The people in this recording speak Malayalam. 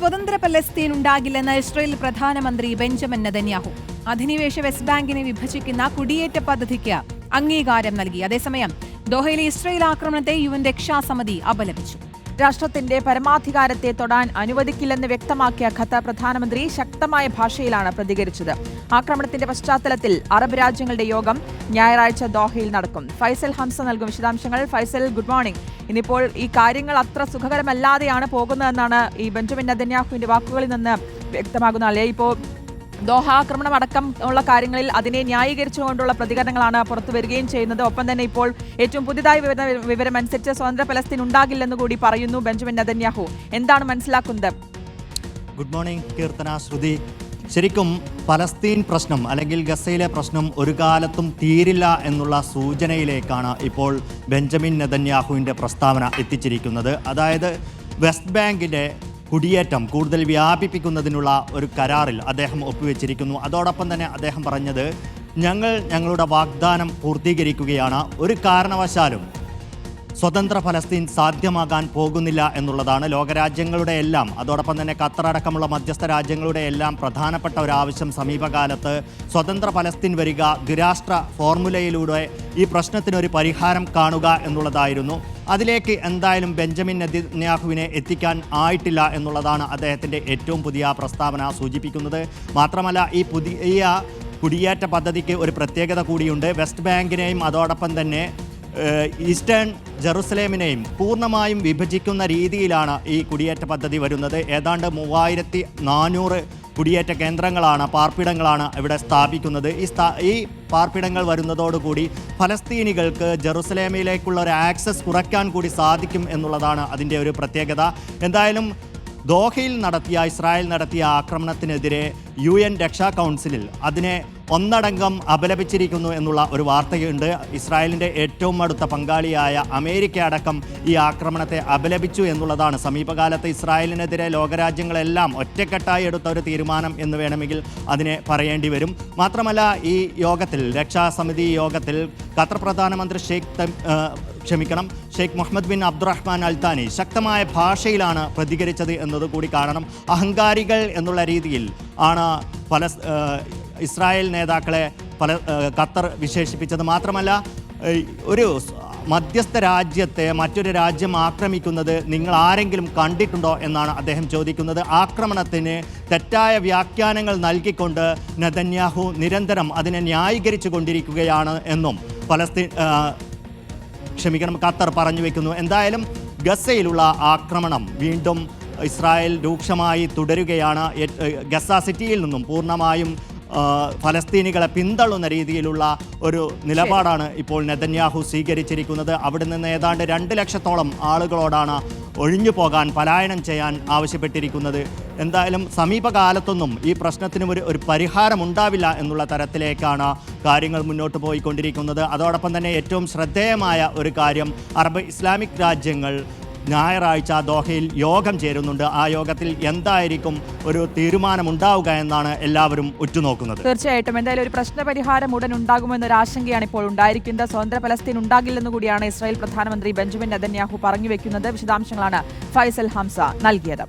സ്വതന്ത്ര പലസ്തീൻ ഉണ്ടാകില്ലെന്ന് ഇസ്രയേൽ പ്രധാനമന്ത്രി ബെഞ്ചമിൻ നെതന്യാഹു. അധിനിവേശ വെസ്റ്റ് ബാങ്കിനെ വിഭജിക്കുന്ന കുടിയേറ്റ പദ്ധതിക്ക് അംഗീകാരം നൽകി. അതേസമയം ദോഹയിലെ ഇസ്രയേൽ ആക്രമണത്തെ യു എൻ രക്ഷാസമിതി അപലപിച്ചു. രാഷ്ട്രത്തിന്റെ പരമാധികാരത്തെ തൊടാൻ അനുവദിക്കില്ലെന്ന് വ്യക്തമാക്കിയ ഖത്തർ പ്രധാനമന്ത്രി ശക്തമായ ഭാഷയിലാണ് പ്രതികരിച്ചത്. ആക്രമണത്തിന്റെ പശ്ചാത്തലത്തിൽ അറബ് രാജ്യങ്ങളുടെ യോഗം ഞായറാഴ്ച ദോഹയിൽ നടക്കും. ഫൈസൽ ഹംസ നൽകും വിശദാംശങ്ങൾ. Faisal good morning. ഇന്നിപ്പോൾ ഈ കാര്യങ്ങൾ അത്ര സുഖകരമല്ലാതെയാണ് പോകുന്നതെന്നാണ് ഈ ബെഞ്ചമിൻ നദന്യാഹുവിന്റെ വാക്കുകളിൽ നിന്ന് വ്യക്തമാകുന്ന അല്ലെ? ഇപ്പോൾ ദോഹ ആക്രമണം അടക്കം ഉള്ള കാര്യങ്ങളിൽ അതിനെ ന്യായീകരിച്ചുകൊണ്ടുള്ള പ്രതികരണങ്ങളാണ് പുറത്തു വരികയും ചെയ്യുന്നത്. ഒപ്പം തന്നെ ഇപ്പോൾ ഏറ്റവും പുതിയതായി വരുന്ന വിവരമനുസരിച്ച് സ്വതന്ത്ര പലസ്തീൻ ഉണ്ടാകില്ലെന്ന് കൂടി പറയുന്നു ബെഞ്ചമിൻ നദന്യാഹു എന്താണ് മനസ്സിലാക്കുന്നത്? Good morning Keerthana Shruti. ശരിക്കും പലസ്തീൻ പ്രശ്നം അല്ലെങ്കിൽ ഗസയിലെ പ്രശ്നം ഒരു കാലത്തും തീരില്ല എന്നുള്ള സൂചനയിലേക്കാണ് ഇപ്പോൾ ബെഞ്ചമിൻ നെതന്യാഹുവിന്റെ പ്രസ്താവന എത്തിച്ചിരിക്കുന്നത്. അതായത് വെസ്റ്റ് ബാങ്കിന്റെ കുടിയേറ്റം കൂടുതൽ വ്യാപിപ്പിക്കുന്നതിനുള്ള ഒരു കരാറിൽ അദ്ദേഹം ഒപ്പുവെച്ചിരിക്കുന്നു. അതോടൊപ്പം തന്നെ അദ്ദേഹം പറഞ്ഞത് ഞങ്ങൾ ഞങ്ങളുടെ വാഗ്ദാനം പൂർത്തീകരിക്കുകയാണ്. ഒരു കാരണവശാലും സ്വതന്ത്ര ഫലസ്തീൻ സാധ്യമാകാൻ പോകുന്നില്ല എന്നുള്ളതാണ് ലോകരാജ്യങ്ങളുടെ എല്ലാം. അതോടൊപ്പം തന്നെ ഖത്തർ അടക്കമുള്ള മധ്യസ്ഥ രാജ്യങ്ങളുടെ എല്ലാം പ്രധാനപ്പെട്ട ഒരു ആവശ്യം സമീപകാലത്ത് സ്വതന്ത്ര ഫലസ്തീൻ വരിക ദ്വിരാഷ്ട്ര ഫോർമുലയിലൂടെ ഈ പ്രശ്നത്തിനൊരു പരിഹാരം കാണുക എന്നുള്ളതായിരുന്നു. അതിലേക്ക് എന്തായാലും ബെഞ്ചമിൻ നെതന്യാഹുവിനെ എത്തിക്കാൻ ആയിട്ടില്ല എന്നുള്ളതാണ് അദ്ദേഹത്തിന്റെ ഏറ്റവും പുതിയ പ്രസ്താവന സൂചിപ്പിക്കുന്നത്. മാത്രമല്ല ഈ പുതിയ കുടിയേറ്റ പദ്ധതിക്ക് ഒരു പ്രത്യേകത കൂടിയുണ്ട്. വെസ്റ്റ് ബാങ്കിനെയും അതോടൊപ്പം തന്നെ ഈസ്റ്റേൺ ജെറുസലേമിനെയും പൂർണമായും വിഭജിക്കുന്ന രീതിയിലാണ് ഈ കുടിയേറ്റ പദ്ധതി വരുന്നത്. ഏതാണ്ട് മൂവായിരത്തി നാനൂറ് കുടിയേറ്റ കേന്ദ്രങ്ങളാണ് പാർപ്പിടങ്ങളാണ് ഇവിടെ സ്ഥാപിക്കുന്നത്. ഈ സ്ഥാ ഈ പാർപ്പിടങ്ങൾ വരുന്നതോടുകൂടി ഫലസ്തീനികൾക്ക് ജെറുസലേമിലേക്കുള്ള ഒരു ആക്സസ് കുറയ്ക്കാൻ കൂടി സാധിക്കും എന്നുള്ളതാണ് അതിന്റെ ഒരു പ്രത്യേകത. എന്തായാലും ദോഹയിൽ നടത്തിയ ഇസ്രായേൽ നടത്തിയ ആക്രമണത്തിനെതിരെ യു എൻ രക്ഷാ കൗൺസിലിൽ അതിനെ ഒന്നടങ്കം അപലപിച്ചിരിക്കുന്നു എന്നുള്ള ഒരു വാർത്തയുണ്ട്. ഇസ്രായേലിന്റെ ഏറ്റവും അടുത്ത പങ്കാളിയായ അമേരിക്ക അടക്കം ഈ ആക്രമണത്തെ അപലപിച്ചു എന്നുള്ളതാണ്. സമീപകാലത്ത് ഇസ്രായേലിനെതിരെ ലോകരാജ്യങ്ങളെല്ലാം ഒറ്റക്കെട്ടായി എടുത്ത ഒരു തീരുമാനം എന്ന് വേണമെങ്കിൽ അതിനെ പറയേണ്ടി വരും. മാത്രമല്ല ഈ യോഗത്തിൽ രക്ഷാസമിതി യോഗത്തിൽ ഖത്തർ പ്രധാനമന്ത്രി ഷെയ്ഖ് ക്ഷമിക്കണം. Sheikh Mohammed bin Abdulrahman Al Thani ശക്തമായ ഭാഷയിലാണ് പ്രതികരിച്ചത് എന്നത് കൂടി കാണണം അഹങ്കാരികൾ എന്നുള്ള രീതിയിൽ ആണ് പല ഇസ്രായേൽ നേതാക്കളെ പല ഖത്തർ വിശേഷിപ്പിച്ചത്. മാത്രമല്ല ഒരു മധ്യസ്ഥ രാജ്യത്തെ മറ്റൊരു രാജ്യം ആക്രമിക്കുന്നത് നിങ്ങൾ ആരെങ്കിലും കണ്ടിട്ടുണ്ടോ എന്നാണ് അദ്ദേഹം ചോദിക്കുന്നത്. ആക്രമണത്തിന് തെറ്റായ വ്യാഖ്യാനങ്ങൾ നൽകിക്കൊണ്ട് നെതന്യാഹു നിരന്തരം അതിനെ ന്യായീകരിച്ചു കൊണ്ടിരിക്കുകയാണ് എന്നും പലസ്തീൻ ക്ഷമിക്കണം ഖത്തർ പറഞ്ഞു വെക്കുന്നു. എന്തായാലും ഗസയിലുള്ള ആക്രമണം വീണ്ടും ഇസ്രായേൽ രൂക്ഷമായി തുടരുകയാണ്. ഗസ സിറ്റിയിൽ നിന്നും പൂർണമായും ഫലസ്തീനികളെ പിന്തള്ളുന്ന രീതിയിലുള്ള ഒരു നിലപാടാണ് ഇപ്പോൾ നെതന്യാഹു സ്വീകരിച്ചിരിക്കുന്നത്. അവിടെ നിന്ന് ഏതാണ്ട് രണ്ട് ലക്ഷത്തോളം ആളുകളോടാണ് ഒഴിഞ്ഞു പോകാൻ പലായനം ചെയ്യാൻ ആവശ്യപ്പെട്ടിരിക്കുന്നത്. എന്തായാലും സമീപകാലത്തൊന്നും ഈ പ്രശ്നത്തിന് ഒരു ഒരു പരിഹാരം ഉണ്ടാവില്ല എന്നുള്ള തരത്തിലേക്കാണ് കാര്യങ്ങൾ മുന്നോട്ട് പോയിക്കൊണ്ടിരിക്കുന്നത്. അതോടൊപ്പം തന്നെ ഏറ്റവും ശ്രദ്ധേയമായ ഒരു കാര്യം അറബ് ഇസ്ലാമിക് രാജ്യങ്ങൾ ഞായറാഴ്ച ദോഹയിൽ യോഗം ചേരുന്നുണ്ട്. ആ യോഗത്തിൽ എന്തായിരിക്കും ഒരു തീരുമാനമുണ്ടാവുക എന്നാണ് എല്ലാവരും ഉറ്റുനോക്കുന്നത്. തീർച്ചയായിട്ടും. എന്തായാലും ഒരു പ്രശ്നപരിഹാരം ഉടൻ ഉണ്ടാകുമെന്നൊരു ആശങ്കയാണ് ഇപ്പോൾ ഉണ്ടായിരിക്കുന്നത്. സ്വതന്ത്ര പലസ്തീൻ ഉണ്ടാകില്ലെന്ന് കൂടിയാണ് ഇസ്രായേൽ പ്രധാനമന്ത്രി ബെഞ്ചമിൻ നെതന്യാഹു പറഞ്ഞു വെക്കുന്നത്. വിശദാംശങ്ങളാണ് ഫൈസൽ ഹംസ നൽകിയത്.